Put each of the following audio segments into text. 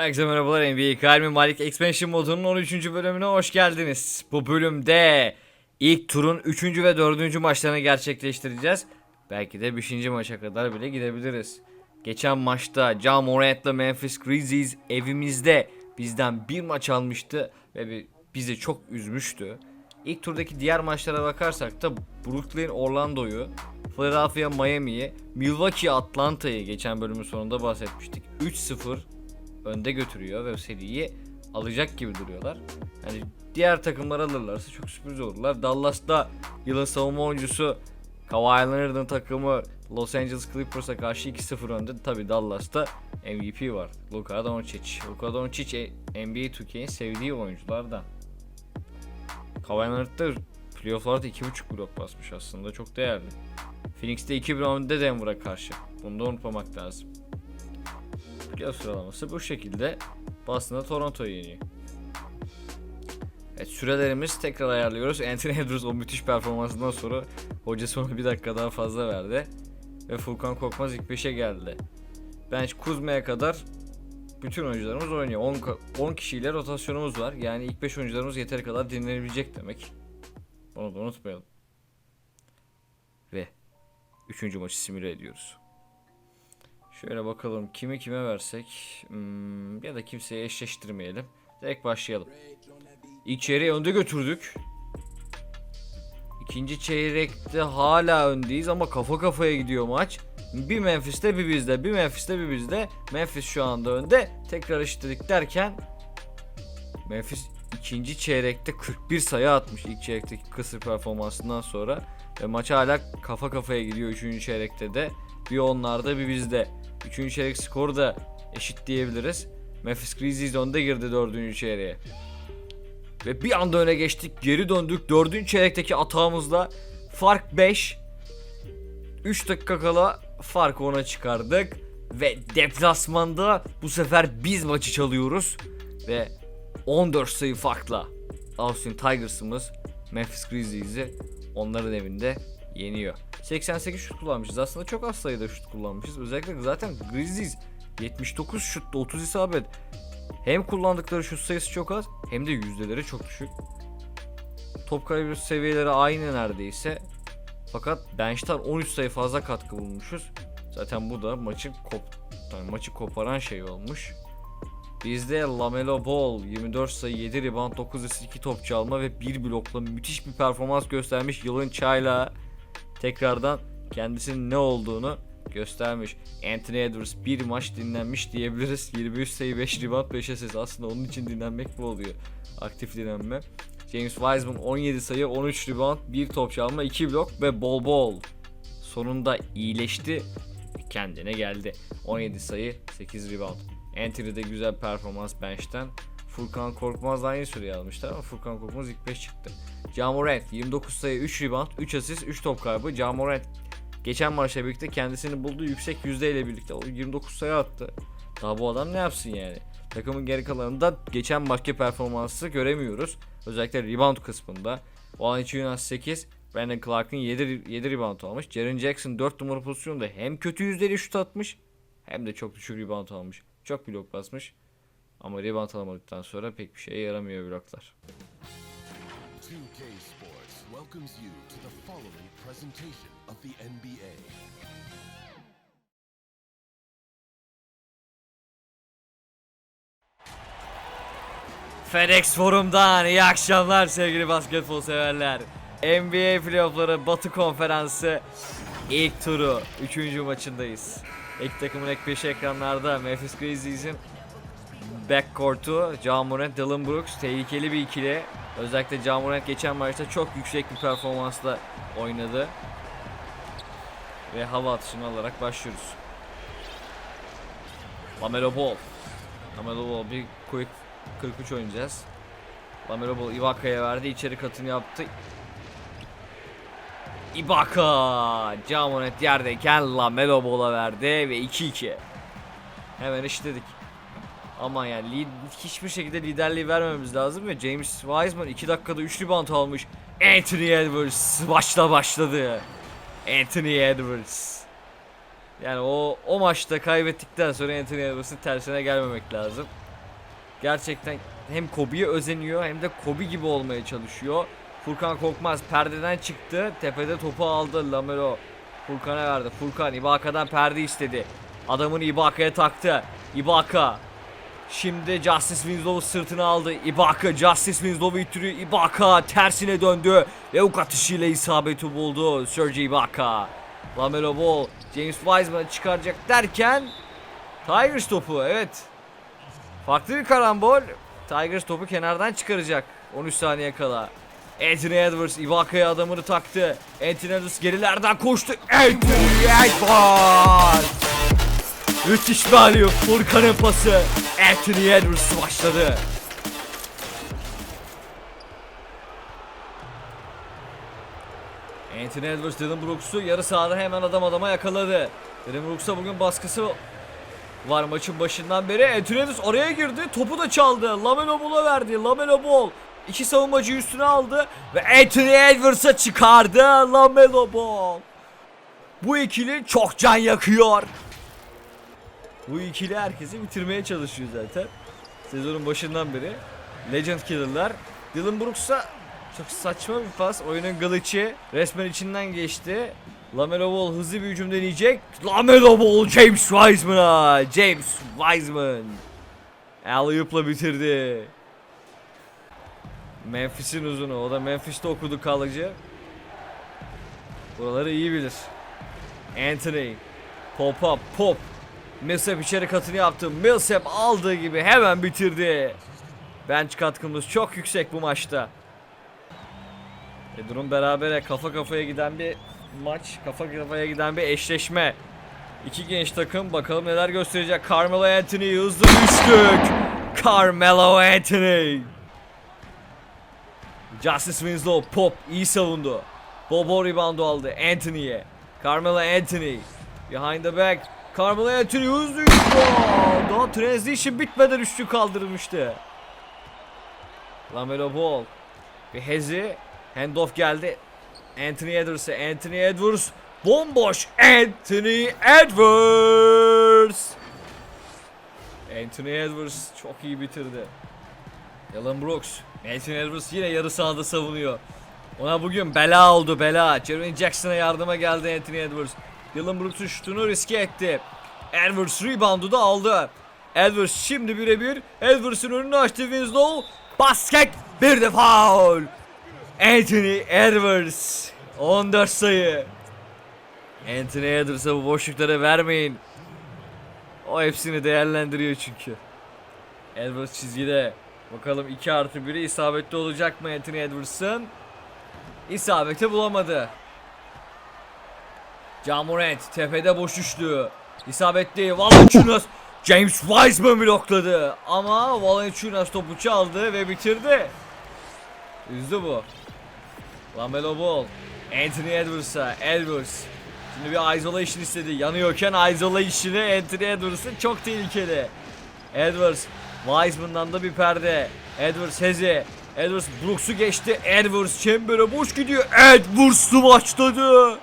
Herkese merhabalar NBA Kalmi Malik Expansion modunun 13. bölümüne hoş geldiniz. Bu bölümde ilk turun 3. ve 4. maçlarını gerçekleştireceğiz. Belki de 5. maça kadar bile gidebiliriz. Geçen maçta Ja Morant'la Memphis Grizzlies evimizde bizden bir maç almıştı ve bi- bizi çok üzmüştü. İlk turdaki diğer maçlara bakarsak da Brooklyn Orlando'yu, Philadelphia Miami'yi, Milwaukee Atlanta'yı geçen bölümün sonunda bahsetmiştik. 3-0 önde götürüyor ve seriyi alacak gibi duruyorlar. Yani diğer takımlar alırlarsa çok sürpriz olurlar. Dallas'ta yılın savunma oyuncusu Kawhi Leonard'ın takımı Los Angeles Clippers'a karşı 2-0 önde. Tabi Dallas'ta MVP var. Luka Doncic. Luka Doncic e- NBA 2K'in sevdiği oyunculardan. Kawhi Leonard da playoff'larda 2.5 blok basmış aslında. Çok değerli. Phoenix'te 2-1 önde Denver'a karşı. Bunu da unutmamak lazım. Playoff sıralaması bu şekilde. Boston'da Toronto'yu yeniyor. Evet sürelerimiz tekrar ayarlıyoruz. Anthony Edwards o müthiş performansından sonra hocası ona bir dakika daha fazla verdi. Ve Furkan Korkmaz ilk 5'e geldi. Bench Kuzma'ya kadar bütün oyuncularımız oynuyor. 10, ka- 10 kişiyle rotasyonumuz var. Yani ilk 5 oyuncularımız yeteri kadar dinlenebilecek demek. Bunu da unutmayalım. Ve 3. maçı simüle ediyoruz. Şöyle bakalım kimi kime versek hmm, ya da kimseye eşleştirmeyelim. Direkt başlayalım. İlk çeyreği önde götürdük. İkinci çeyrekte hala öndeyiz ama kafa kafaya gidiyor maç. Bir Memphis'te bir bizde, bir Memphis'te bir bizde. Memphis şu anda önde. Tekrar eşitledik derken Memphis ikinci çeyrekte 41 sayı atmış ilk çeyrekteki kısır performansından sonra. Ve maç hala kafa kafaya gidiyor üçüncü çeyrekte de. Bir onlarda bir bizde. Üçüncü çeyrek skoru da eşit diyebiliriz. Memphis Grizzlies önde girdi dördüncü çeyreğe. Ve bir anda öne geçtik. Geri döndük. Dördüncü çeyrekteki atağımızla fark 5. 3 dakika kala farkı ona çıkardık. Ve deplasmanda bu sefer biz maçı çalıyoruz. Ve 14 sayı farkla Austin Tigers'ımız Memphis Grizzlies'i onların evinde yeniyor. 88 şut kullanmışız. Aslında çok az sayıda şut kullanmışız. Özellikle zaten Grizzlies 79 şutta 30 isabet. Hem kullandıkları şut sayısı çok az hem de yüzdeleri çok düşük. Top kaybı seviyeleri aynı neredeyse. Fakat bench'ten 13 sayı fazla katkı bulmuşuz. Zaten bu da maçın kop yani maçı koparan şey olmuş. Bizde Lamelo Ball 24 sayı 7 rebound 9 asist 2 top çalma ve 1 blokla müthiş bir performans göstermiş yılın çayla tekrardan kendisinin ne olduğunu göstermiş. Anthony Edwards bir maç dinlenmiş diyebiliriz. 23 sayı 5 rebound 5 asist. Aslında onun için dinlenmek bu oluyor. Aktif dinlenme. James Wiseman 17 sayı 13 rebound 1 top çalma 2 blok ve bol bol. Sonunda iyileşti. Kendine geldi. 17 sayı 8 rebound. Anthony'de güzel performans bench'ten. Furkan Korkmaz da aynı süreyi almışlar ama Furkan Korkmaz ilk 5 çıktı. Ja Morant 29 sayı 3 rebound 3 asist 3 top kaybı. Ja Morant geçen maçla birlikte kendisini bulduğu yüksek yüzdeyle birlikte o 29 sayı attı. Daha bu adam ne yapsın yani? Takımın geri kalanında geçen maçki performansı göremiyoruz. Özellikle rebound kısmında. Valanciunas 8, Brandon Clark'ın 7, 7 rebound almış. Jaren Jackson 4 numara pozisyonda hem kötü yüzdeli şut atmış hem de çok düşük rebound almış. Çok blok basmış. Ama rebound alamadıktan sonra pek bir şeye yaramıyor bloklar. 2K Sports welcomes you to the following presentation of the NBA. FedEx Forum'dan iyi akşamlar sevgili basketbol severler. NBA playoffları Batı Konferansı ilk turu 3. maçındayız. İlk takımın ek 5 ekranlarda Memphis Grizzlies'in backcourt'u Ja Morant, Dylan Brooks tehlikeli bir ikili. Özellikle Ja Morant geçen maçta çok yüksek bir performansla oynadı. Ve hava atışını alarak başlıyoruz. Lamelo Ball. Lamelo Ball bir quick 43 oynayacağız. Lamelo Ball Ibaka'ya verdi. içeri katını yaptı. Ibaka! Camonet yerdeyken Lamelo Ball'a verdi ve 2-2. Hemen işledik. Ama yani lead, hiçbir şekilde liderliği vermemiz lazım ve James Wiseman 2 dakikada 3 rebound almış. Anthony Edwards başla başladı. Anthony Edwards. Yani o o maçta kaybettikten sonra Anthony Edwards'ın tersine gelmemek lazım. Gerçekten hem Kobe'ye özeniyor hem de Kobe gibi olmaya çalışıyor. Furkan Korkmaz perdeden çıktı. Tepede topu aldı Lamelo. Furkan'a verdi. Furkan Ibaka'dan perde istedi. Adamını Ibaka'ya taktı. Ibaka. Şimdi Justice Winslow'u sırtına aldı. Ibaka Justice Winslow'u ittiriyor. Ibaka tersine döndü. Ve ok atışıyla isabeti buldu. Serge Ibaka. Lamelo Ball. James Wiseman çıkaracak derken Tigers topu evet. Farklı bir karambol. Tigers topu kenardan çıkaracak. 13 saniye kala. Anthony Edwards Ibaka'ya adamını taktı. Anthony Edwards gerilerden koştu. Anthony Edwards! Müthiş bir alıyor. Furkan'ın pası. Anthony Edwards başladı. Anthony Edwards Dylan Brooks'u yarı sahada hemen adam adama yakaladı. Dylan Brooks'a bugün baskısı var maçın başından beri. Anthony Edwards oraya girdi. Topu da çaldı. Lamelo Ball'a verdi. Lamelo Ball iki savunmacı üstüne aldı ve Anthony Edwards'a çıkardı. Lamelo Ball. Bu ikili çok can yakıyor. Bu ikili herkesi bitirmeye çalışıyor zaten. Sezonun başından beri. Legend Killer'lar. Dylan Brooks'a çok saçma bir pas. Oyunun glitch'i resmen içinden geçti. Lamelo Ball hızlı bir hücum deneyecek. Lamelo Ball James Wiseman'a. James Wiseman. Alley-oop'la bitirdi. Memphis'in uzunu. O da Memphis'te okudu kalıcı. Buraları iyi bilir. Anthony. Pop up pop. Millsap içeri katını yaptı. Millsap aldığı gibi hemen bitirdi. Bench katkımız çok yüksek bu maçta. E durum berabere kafa kafaya giden bir maç. Kafa kafaya giden bir eşleşme. İki genç takım bakalım neler gösterecek. Carmelo Anthony hızlı düştük. Carmelo Anthony. Justice Winslow pop iyi savundu. Bobo reboundu aldı Anthony'ye. Carmelo Anthony. Behind the back. Carmelo Anthony hızlı üçlü. Daha transition bitmeden üçlü kaldırmıştı. Lamelo Ball. Bir hezi. Handoff geldi. Anthony Edwards'a. Anthony Edwards. Bomboş. Anthony Edwards. Anthony Edwards çok iyi bitirdi. Dylan Brooks. Anthony Edwards yine yarı sahada savunuyor. Ona bugün bela oldu bela. Jeremy Jackson'a yardıma geldi Anthony Edwards. Dylan Brooks'un şutunu riske etti. Edwards reboundu da aldı. Edwards şimdi birebir. Edwards'ın önünü açtı Winslow. Basket bir de foul. Anthony Edwards. 14 sayı. Anthony Edwards'a bu boşlukları vermeyin. O hepsini değerlendiriyor çünkü. Edwards çizgide. Bakalım 2 artı 1'i isabetli olacak mı Anthony Edwards'ın? İsabeti bulamadı. Camorant tepede boş üçlü. İsabetli Valanciunas James Wiseman blokladı. Ama Valanciunas topu çaldı ve bitirdi. Üzdü bu. Lamelo Ball. Anthony Edwards'a. Edwards. Şimdi bir isolation istedi. Yanıyorken isolation'ı Anthony Edwards'ın çok tehlikeli. Edwards. Wiseman'dan da bir perde. Edwards Hezi. Edwards Brooks'u geçti. Edwards çembere boş gidiyor. Edwards'ı başladı.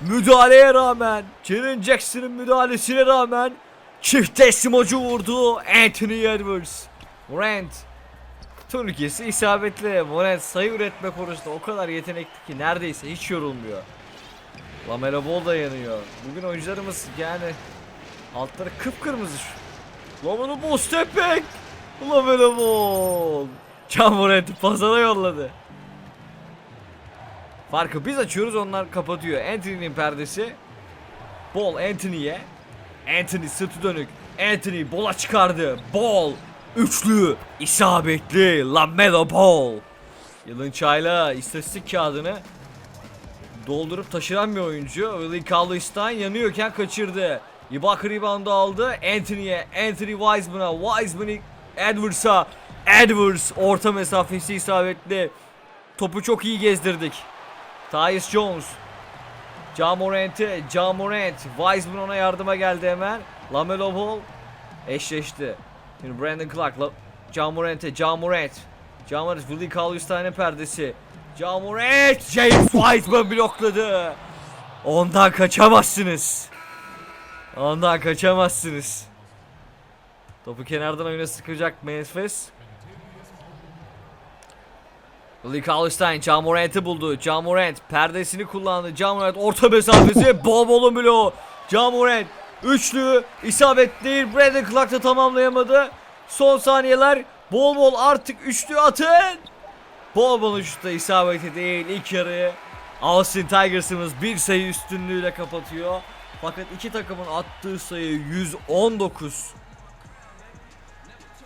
Müdahaleye rağmen, Jaren Jackson'ın müdahalesine rağmen çift teslim hocu vurdu Anthony Edwards. Morant turnikesi isabetli. Morant sayı üretme konusunda o kadar yetenekli ki neredeyse hiç yorulmuyor. Lamelo Ball da yanıyor. Bugün oyuncularımız yani altları kıpkırmızı. Lamelo Ball step back. Lamelo Ball. Can Morant'ı pazara yolladı. Farkı biz açıyoruz onlar kapatıyor. Anthony'nin perdesi. Ball Anthony'ye. Anthony sırtı dönük. Anthony bola çıkardı. Ball. Üçlü. isabetli. Lamelo Ball. Yılın çayla istatistik kağıdını doldurup taşıran bir oyuncu. Willie Cauley-Stein yanıyorken kaçırdı. Ibaka reboundu aldı. Anthony'ye. Anthony Wiseman'a. Wiseman'ı Edwards'a. Edwards orta mesafesi isabetli. Topu çok iyi gezdirdik. Tyus Jones. Jamorant'e, Jamorant. Wiseman ona yardıma geldi hemen. Lamelo Ball eşleşti. Şimdi Brandon Clark, La Jamorant'e, Jamorant. Jamorant, Willie Cauley-Stein'in perdesi. Jamorant, James Wiseman blokladı. Ondan kaçamazsınız. Ondan kaçamazsınız. Topu kenardan oyuna sıkacak Memphis. Lee Kalstein, Camorant'ı buldu. Camorant perdesini kullandı. Camorant orta mesafesi bol bolu bloğu. Camorant üçlü isabet değil. Brandon Clark da tamamlayamadı. Son saniyeler bol bol artık üçlü atın. Bol bol şutta isabeti değil. İlk yarıyı Austin Tigers'ımız bir sayı üstünlüğüyle kapatıyor. Fakat iki takımın attığı sayı 119.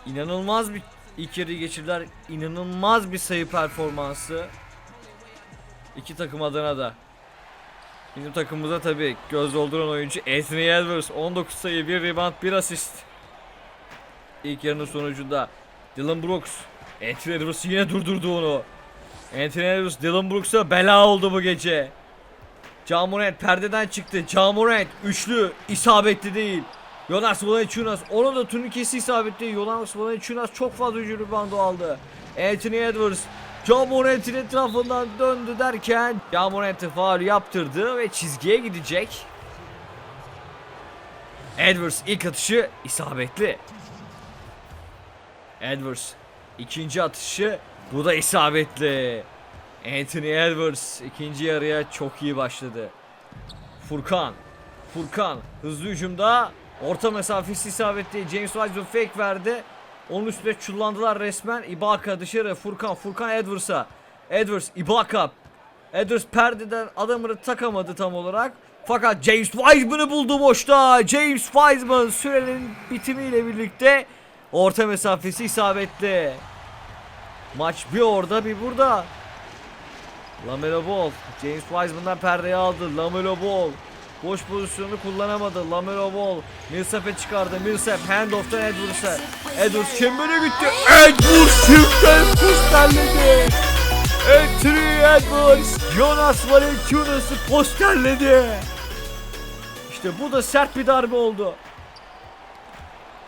İnanılmaz bir ilk yarıyı geçirdiler. İnanılmaz bir sayı performansı. İki takım adına da. Bizim takımımıza tabi göz dolduran oyuncu Anthony Edwards 19 sayı 1 rebound 1 asist. İlk yarının sonucunda Dylan Brooks Anthony Edwards yine durdurdu onu. Anthony Edwards Dylan Brooks'a bela oldu bu gece. Camorant perdeden çıktı. Camorant üçlü isabetli değil. Jonas Valanciunas onun da turnikesi isabetli. Jonas Valanciunas çok fazla hücum bandı aldı. Anthony Edwards Camorant'in etrafından döndü derken Camorant'ı faul yaptırdı ve çizgiye gidecek. Edwards ilk atışı isabetli. Edwards ikinci atışı bu da isabetli. Anthony Edwards ikinci yarıya çok iyi başladı. Furkan. Furkan hızlı hücumda orta mesafesi isabetli. James Wiseman fake verdi. Onun üstüne çullandılar resmen. Ibaka dışarı. Furkan. Furkan Edwards'a. Edwards Ibaka. Edwards perdeden adamını takamadı tam olarak. Fakat James Wiseman'ı buldu boşta. James Wiseman sürenin bitimiyle birlikte orta mesafesi isabetli. Maç bir orada bir burada. Lamelo Ball. James Wiseman'dan perdeyi aldı. Lamelo Ball. Boş pozisyonu kullanamadı. Lamelo Ball. Millsap'e çıkardı. Millsap handoff'tan Edwards'a. Edwards çembere gitti. Edwards çiftten posterledi. Anthony Edwards. Jonas Valanciunas'ı posterledi. İşte bu da sert bir darbe oldu.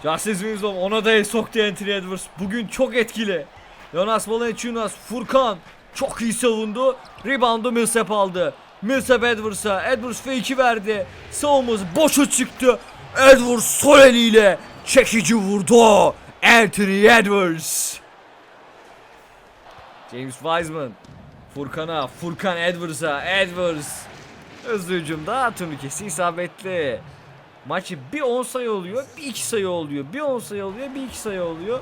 Justice Winslow ona da el soktu Anthony Edwards. Bugün çok etkili. Jonas Valanciunas, Furkan çok iyi savundu. Rebound'u Millsap aldı. Millsap Edwards'a. Edwards fake'i verdi. Savunması boşa çıktı. Edwards sol eliyle çekici vurdu. Anthony Edwards. James Wiseman. Furkan'a. Furkan Edwards'a. Edwards. Hızlı hücumda turnikesi isabetli. Maçı bir 10 sayı oluyor, bir 2 sayı oluyor. Bir 10 sayı oluyor, bir 2 sayı oluyor.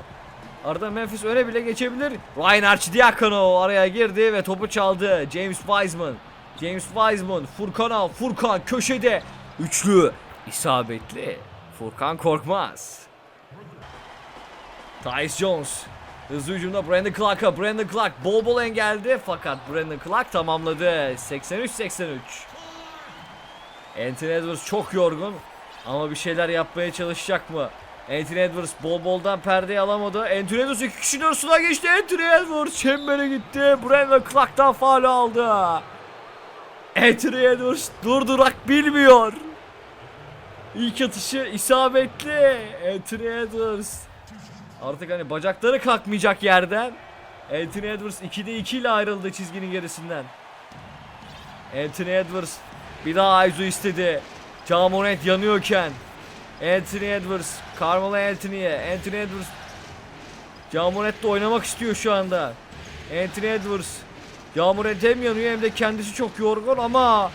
Arada Memphis öne bile geçebilir. Ryan Arcidiakono araya girdi ve topu çaldı. James Wiseman. James Wiseman. Furkan'a. Furkan köşede. Üçlü. isabetli. Furkan korkmaz. Tyce Jones. Hızlı hücumda Brandon Clark'a. Brandon Clark bol bol engeldi fakat Brandon Clark tamamladı. 83-83. Anthony Edwards çok yorgun ama bir şeyler yapmaya çalışacak mı? Anthony Edwards bol boldan perdeyi alamadı. Anthony Edwards iki kişinin arasına geçti. Anthony Edwards çembere gitti. Brandon Clark'tan faul aldı. Edwards durdurak bilmiyor. İlk atışı isabetli. Anthony. Artık hani bacakları kalkmayacak yerden. Anthony Edwards 2'de 2 ile ayrıldı çizginin gerisinden. Anthony Edwards bir daha Aizu istedi. Camorant yanıyorken Anthony Edwards, Carmelo Anthony'ye, Anthony Edwards Camorant da oynamak istiyor şu anda. Anthony Edwards Camorant hem yanıyor hem de kendisi çok yorgun ama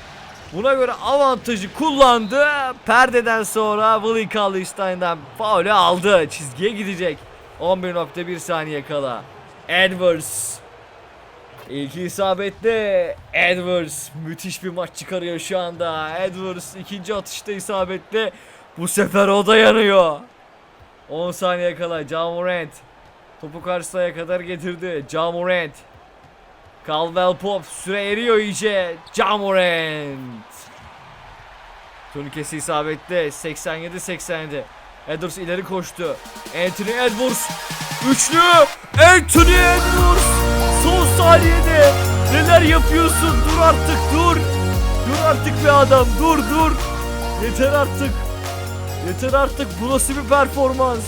buna göre avantajı kullandı. Perdeden sonra Willie Cauley-Stein'den faulü aldı. Çizgiye gidecek. 11.1 saniye kala. Edwards İlki isabetli. Edwards müthiş bir maç çıkarıyor şu anda. Edwards ikinci atışta isabetli. Bu sefer o da yanıyor. 10 saniye kala Jamorant topu karşısaya kadar getirdi. Jamorant Caldwell Pop süre eriyor iyice. Jamorant Turnikesi isabetli 87-87 Edwards ileri koştu. Anthony Edwards üçlü. Anthony Edwards son saniyede. Neler yapıyorsun? Dur artık dur. Dur artık be adam dur dur. Yeter artık. Yeter artık. Bu nasıl bir performans?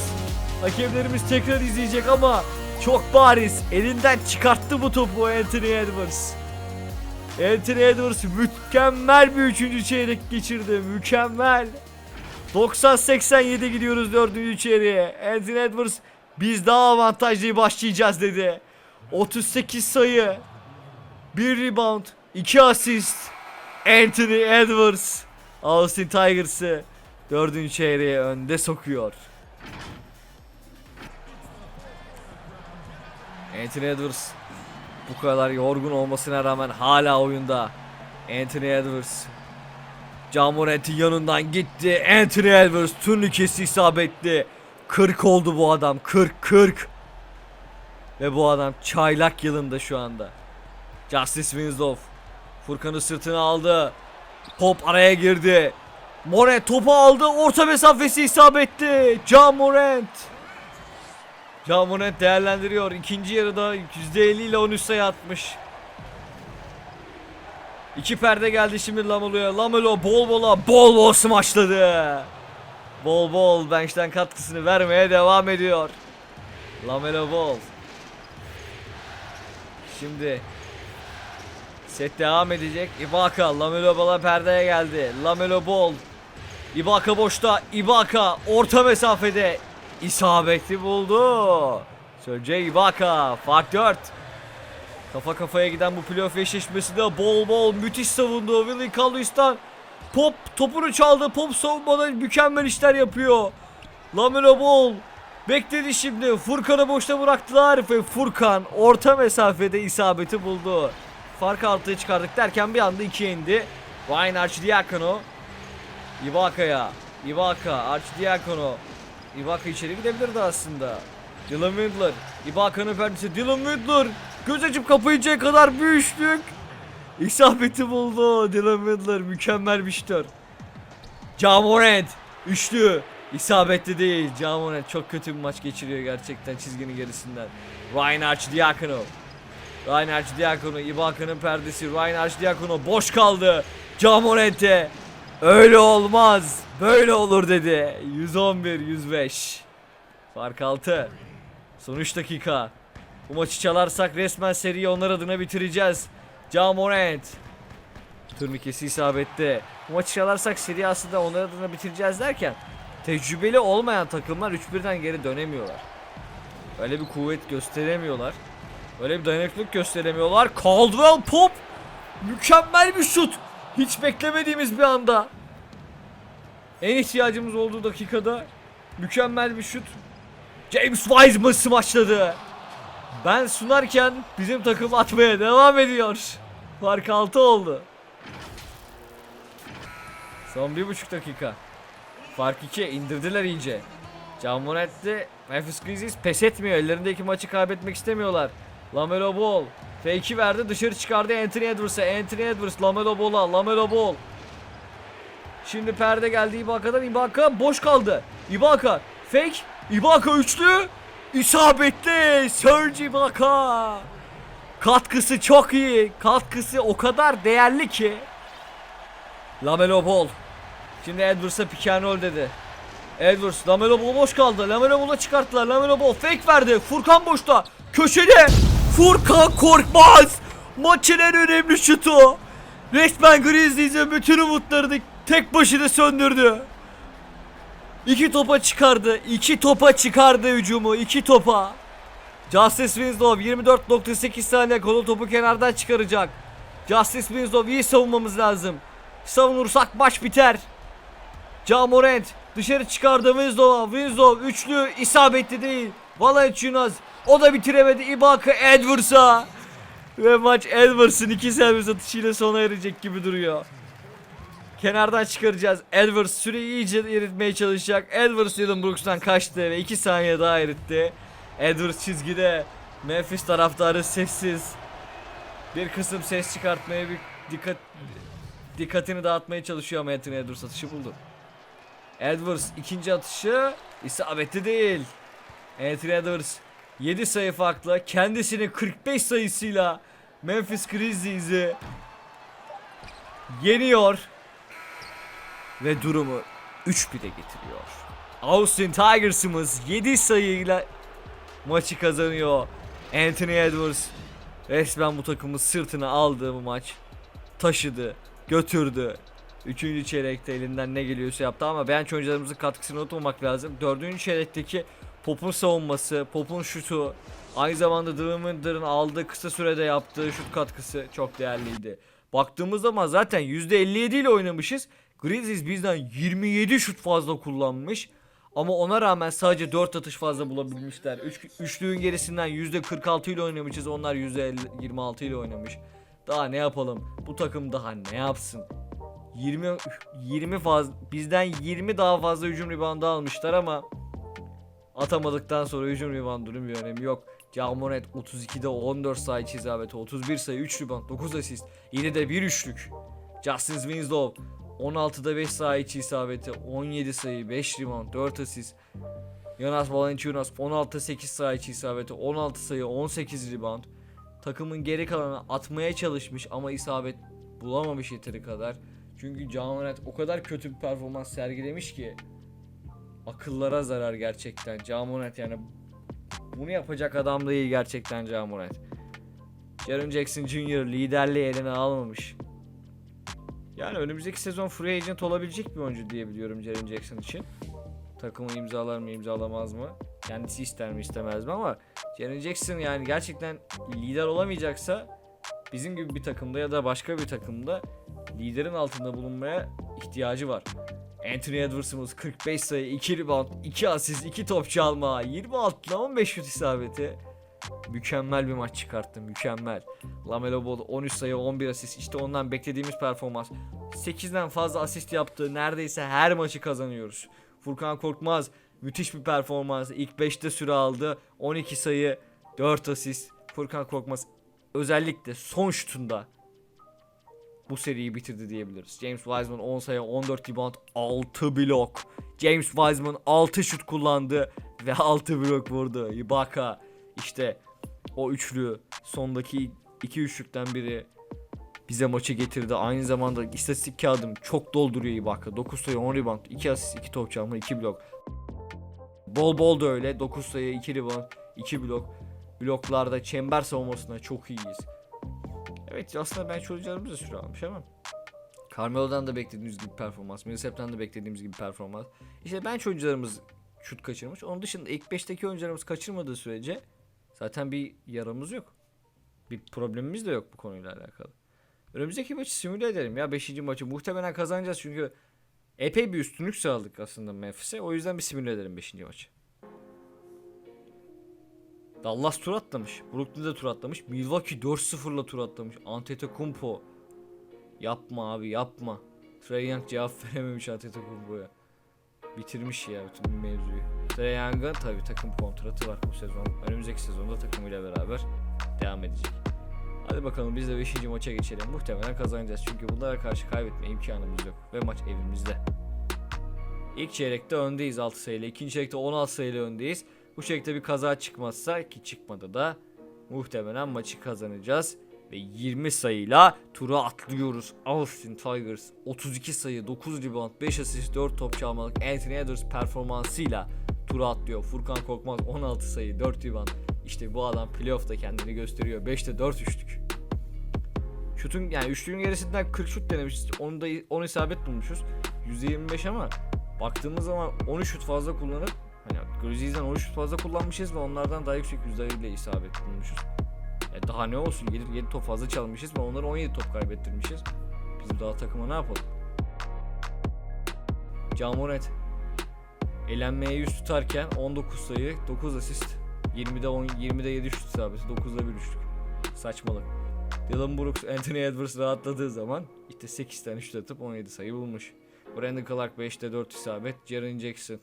Hakemlerimiz tekrar izleyecek ama çok bariz elinden çıkarttı bu topu Anthony Edwards Anthony Edwards mükemmel bir üçüncü çeyrek geçirdi mükemmel 90-87 gidiyoruz dördüncü içeriye. Anthony Edwards biz daha avantajlı başlayacağız dedi. 38 sayı. 1 rebound. 2 asist. Anthony Edwards. Austin Tigers'ı dördüncü çeyreğe önde sokuyor. Anthony Edwards bu kadar yorgun olmasına rağmen hala oyunda. Anthony Edwards Camorant'in yanından gitti. Anthony Edwards turnikesi isabetli. 40 oldu bu adam. 40 40. Ve bu adam çaylak yılında şu anda. Justice Winslow Furkan'ı sırtına aldı. Top araya girdi. Morant topu aldı. Orta mesafesi isabetli. John Morant. Morant değerlendiriyor. İkinci yarıda %50 ile 13 sayı atmış. İki perde geldi şimdi Lamelo'ya. Lamelo bol bola bol bol smaçladı. Bol bol bench'ten katkısını vermeye devam ediyor. Lamelo bol. Şimdi set devam edecek. Ibaka Lamelo bala perdeye geldi. Lamelo bol. Ibaka boşta. Ibaka orta mesafede isabeti buldu. Sergey Ibaka fark 4. Kafa kafaya giden bu playoff eşleşmesinde bol bol müthiş savundu. Willie Callistan Pop topunu çaldı. Pop savunmada mükemmel işler yapıyor. Lamelo Ball bekledi şimdi. Furkan'ı boşta bıraktılar ve Furkan orta mesafede isabeti buldu. Farkı altıya çıkardık derken bir anda ikiye indi. Ryan Archidiakono Ibaka'ya Ibaka Archidiakono Ibaka içeri gidebilirdi aslında. Dylan Windler. Ibaka'nın perdesi Dylan Windler. Göz açıp kapayıncaya kadar bir üçlük. İsabeti buldu. Dylan Windler mükemmel bir şutör. Camorant Üçlü. İsabetli değil. Camorant çok kötü bir maç geçiriyor gerçekten çizginin gerisinden. Ryan Archidiakono Ryan Archidiakono Ibaka'nın perdesi. Ryan Archidiakono boş kaldı Camorant'e Öyle olmaz böyle olur dedi 111-105 Fark 6 Son 3 dakika bu maçı çalarsak resmen seriyi onlar adına bitireceğiz. Ja Morant. Turnikesi isabette. Bu maçı çalarsak seri aslında onlar adına bitireceğiz derken tecrübeli olmayan takımlar 3-1'den geri dönemiyorlar. Öyle bir kuvvet gösteremiyorlar. Öyle bir dayanıklılık gösteremiyorlar. Caldwell Pop mükemmel bir şut. Hiç beklemediğimiz bir anda. En ihtiyacımız olduğu dakikada mükemmel bir şut. James Wiseman smaçladı. Ben sunarken bizim takım atmaya devam ediyor. Fark 6 oldu. Son bir buçuk dakika. Fark 2 indirdiler iyice. Can Morant'te Memphis Grizzlies pes etmiyor. Ellerindeki maçı kaybetmek istemiyorlar. Lamelo Ball fake'i verdi dışarı çıkardı Anthony Edwards'a. Anthony Edwards Lamelo Ball'a. Lamelo Ball. Şimdi perde geldi Ibaka'dan. Ibaka boş kaldı. Ibaka fake. Ibaka üçlü. İsabetli Serge Ibaka. Katkısı çok iyi. Katkısı o kadar değerli ki. Lamelo Ball. Şimdi Edwards'a pick and dedi. Edwards Lamelo Ball boş kaldı. Lamelo Ball'a çıkarttılar. Lamelo Ball fake verdi. Furkan boşta. Köşede. Furkan Korkmaz. Maçın en önemli şutu. Resmen Grizzlies'in bütün umutlarını tek başına söndürdü. İki topa çıkardı. iki topa çıkardı hücumu. iki topa. Justice Winslow 24.8 saniye kolu topu kenardan çıkaracak. Justice Winslow iyi savunmamız lazım. Savunursak maç biter. Ja Morant dışarı çıkardı Winslow'a. Winslow üçlü isabetli değil. Valanciunas o da bitiremedi. Ibaka Edwards'a. Ve maç Edwards'ın iki servis atışıyla sona erecek gibi duruyor. Kenardan çıkaracağız. Edwards süreyi iyice eritmeye çalışacak. Edwards Dylan Brooks'tan kaçtı ve 2 saniye daha eritti. Edwards çizgide. Memphis taraftarı sessiz. Bir kısım ses çıkartmaya bir dikkat dikkatini dağıtmaya çalışıyor ama Anthony Edwards atışı buldu. Edwards ikinci atışı isabetli değil. Anthony Edwards 7 sayı farklı kendisinin 45 sayısıyla Memphis Grizzlies'i yeniyor ve durumu 3-1'e getiriyor. Austin Tigers'ımız 7 sayıyla maçı kazanıyor. Anthony Edwards resmen bu takımı sırtına aldı bu maç. Taşıdı, götürdü. Üçüncü çeyrekte elinden ne geliyorsa yaptı ama bench oyuncularımızın katkısını unutmamak lazım. Dördüncü çeyrekteki Pop'un savunması, Pop'un şutu, aynı zamanda Drummonder'ın aldığı kısa sürede yaptığı şut katkısı çok değerliydi. Baktığımız zaman zaten %57 ile oynamışız. Grizzlies bizden 27 şut fazla kullanmış. Ama ona rağmen sadece 4 atış fazla bulabilmişler. Üç, üçlüğün gerisinden %46 ile oynamışız. Onlar %26 ile oynamış. Daha ne yapalım? Bu takım daha ne yapsın? 20 20 fazla bizden 20 daha fazla hücum reboundu almışlar ama atamadıktan sonra hücum reboundunun bir önemi yok. Jamonet 32'de 14 sayı isabeti, 31 sayı, 3 rebound, 9 asist, yine de bir üçlük. Justin Winslow 16'da 5 sayı içi isabeti, 17 sayı, 5 rebound, 4 asist. Jonas Valanciunas 16'da 8 sayı içi isabeti, 16 sayı, 18 rebound. Takımın geri kalanı atmaya çalışmış ama isabet bulamamış yeteri kadar. Çünkü Camonet o kadar kötü bir performans sergilemiş ki akıllara zarar gerçekten. Camonet yani bunu yapacak adam değil gerçekten Camonet. Jaren Jackson Jr. liderliği eline almamış. Yani önümüzdeki sezon free agent olabilecek bir oyuncu diyebiliyorum Jaren Jackson için. Takımı imzalar mı imzalamaz mı? Kendisi ister mi istemez mi ama Jaren Jackson yani gerçekten lider olamayacaksa bizim gibi bir takımda ya da başka bir takımda liderin altında bulunmaya ihtiyacı var. Anthony Edwards'ımız 45 sayı, 2 rebound, 2 asist, 2 top çalma, 26'dan 15 şut isabeti. Mükemmel bir maç çıkarttı, mükemmel. Lamelo Ball 13 sayı, 11 asist. İşte ondan beklediğimiz performans. 8'den fazla asist yaptı. Neredeyse her maçı kazanıyoruz. Furkan Korkmaz müthiş bir performans. İlk 5'te süre aldı. 12 sayı, 4 asist. Furkan Korkmaz özellikle son şutunda bu seriyi bitirdi diyebiliriz. James Wiseman 10 sayı, 14 rebound, 6 blok. James Wiseman 6 şut kullandı ve 6 blok vurdu. Ibaka işte o üçlü sondaki iki üçlükten biri bize maçı getirdi. Aynı zamanda istatistik kağıdım çok dolduruyor Ibaka. 9 sayı, 10 rebound, 2 asist, 2 top çalma, 2 blok. Bol bol da öyle. 9 sayı, 2 rebound, 2 blok. Bloklarda çember savunmasında çok iyiyiz. Evet aslında ben çocuklarımız da süre almış ama Carmelo'dan da beklediğimiz gibi performans, Millsap'tan da beklediğimiz gibi performans. İşte ben oyuncularımız şut kaçırmış. Onun dışında ilk 5'teki oyuncularımız kaçırmadığı sürece zaten bir yaramız yok. Bir problemimiz de yok bu konuyla alakalı. Önümüzdeki maçı simüle edelim ya 5. maçı. Muhtemelen kazanacağız çünkü epey bir üstünlük sağladık aslında Memphis'e. O yüzden bir simüle edelim 5. maçı. Dallas tur atlamış. Brooklyn'de tur atlamış. Milwaukee 4-0'la tur atlamış. Antetokounmpo. Yapma abi yapma. Trey Young cevap verememiş Antetokounmpo'ya. Bitirmiş ya bütün mevzuyu. Trey Young'ın tabi takım kontratı var bu sezon. Önümüzdeki sezonda takımıyla beraber devam edecek. Hadi bakalım biz de 5. maça geçelim. Muhtemelen kazanacağız çünkü bunlara karşı kaybetme imkanımız yok. Ve maç evimizde. İlk çeyrekte öndeyiz 6 sayıyla. İkinci çeyrekte 16 sayıyla öndeyiz. Bu çeyrekte bir kaza çıkmazsa ki çıkmadı da muhtemelen maçı kazanacağız. Ve 20 sayıyla turu atlıyoruz. Austin Tigers 32 sayı, 9 rebound, 5 asist, 4 top çalmalık Anthony Edwards performansıyla turu atlıyor. Furkan Korkmaz 16 sayı, 4 rebound. İşte bu adam playoff'ta kendini gösteriyor. 5'te 4 üçlük. Şutun yani üçlüğün gerisinden 40 şut denemişiz. Onu da 10 isabet bulmuşuz. %25 ama baktığımız zaman 13 şut fazla kullanıp Grizzlies'den 13 şut fazla kullanmışız ve onlardan daha yüksek yüzdeyle isabet bulmuşuz. E daha ne olsun 7, 7 top fazla çalmışız ve onlara 17 top kaybettirmişiz. Bizim daha takıma ne yapalım? Camonet elenmeye yüz tutarken 19 sayı, 9 asist, 20'de 10, 20'de 7 şut isabeti, 9'da 1 üçlük. Saçmalık. Dylan Brooks, Anthony Edwards rahatladığı zaman işte 8 tane şut atıp 17 sayı bulmuş. Brandon Clark 5'te 4 isabet, Jaren Jackson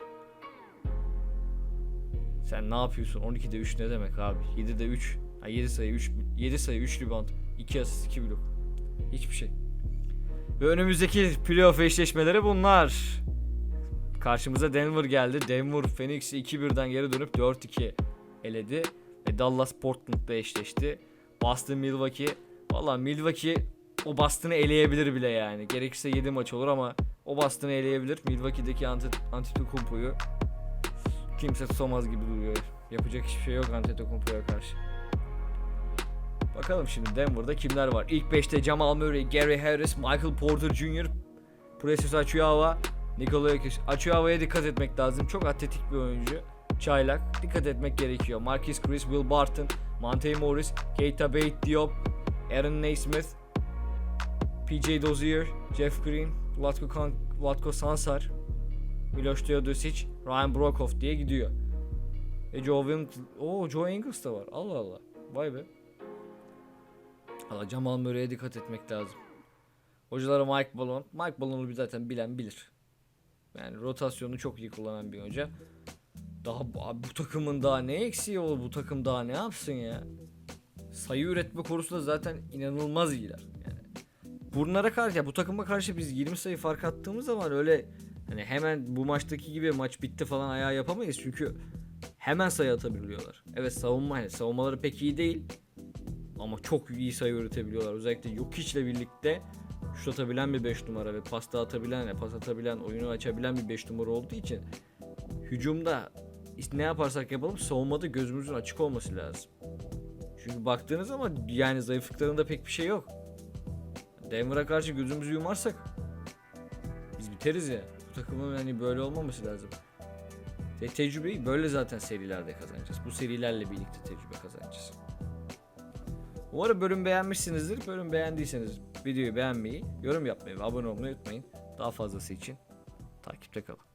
sen ne yapıyorsun? 12'de 3 ne demek abi? 7'de 3. Ha 7 sayı 3 7 sayı 3 rebound, 2 asist, 2 blok. Hiçbir şey. Ve önümüzdeki playoff eşleşmeleri bunlar. Karşımıza Denver geldi. Denver Phoenix'i 2-1'den geri dönüp 4-2 eledi. Ve Dallas Portland'da eşleşti. Boston Milwaukee. Valla Milwaukee o Boston'ı eleyebilir bile yani. Gerekirse 7 maç olur ama o Boston'ı eleyebilir. Milwaukee'deki Antetokounmpo'yu kimse tutamaz gibi duruyor. Yapacak hiçbir şey yok Antetokounmpo'ya karşı. Bakalım şimdi Denver'da kimler var? İlk 5'te Jamal Murray, Gary Harris, Michael Porter Jr., Precious Achiyava, Nikola Jokic. Achiyava'ya dikkat etmek lazım. Çok atletik bir oyuncu. Çaylak. Dikkat etmek gerekiyor. Marquis Chris, Will Barton, Monte Morris, Keita Bate Diop, Aaron Naismith, PJ Dozier, Jeff Green, Vlatko, Kan Vlatko Sansar, Miloš Teodosic, Ryan Brokoff diye gidiyor. E Joe Williams, Oo, Joe Ingles da var. Allah Allah. Vay be. Allah Jamal Murray'e dikkat etmek lazım. Hocalara Mike Malone. Mike Malone'u zaten bilen bilir. Yani rotasyonu çok iyi kullanan bir hoca. Daha bu takımın daha ne eksiği olur? Bu takım daha ne yapsın ya? Sayı üretme konusunda zaten inanılmaz iyiler. Yani bunlara karşı ya bu takıma karşı biz 20 sayı fark attığımız zaman öyle hani hemen bu maçtaki gibi maç bitti falan ayağı yapamayız çünkü hemen sayı atabiliyorlar. Evet savunma hani savunmaları pek iyi değil ama çok iyi sayı üretebiliyorlar. Özellikle Jokic'le birlikte şut atabilen bir 5 numara ve pasta atabilen, pas atabilen, oyunu açabilen bir 5 numara olduğu için hücumda ne yaparsak yapalım savunmada gözümüzün açık olması lazım. Çünkü baktığınız zaman yani zayıflıklarında pek bir şey yok. Denver'a karşı gözümüzü yumarsak biz biteriz ya. Bu takımın hani böyle olmaması lazım. Ve tecrübeyi böyle zaten serilerde kazanacağız. Bu serilerle birlikte tecrübe kazanacağız. Umarım bölüm beğenmişsinizdir. Bölüm beğendiyseniz videoyu beğenmeyi, yorum yapmayı ve abone olmayı unutmayın. Daha fazlası için takipte kalın.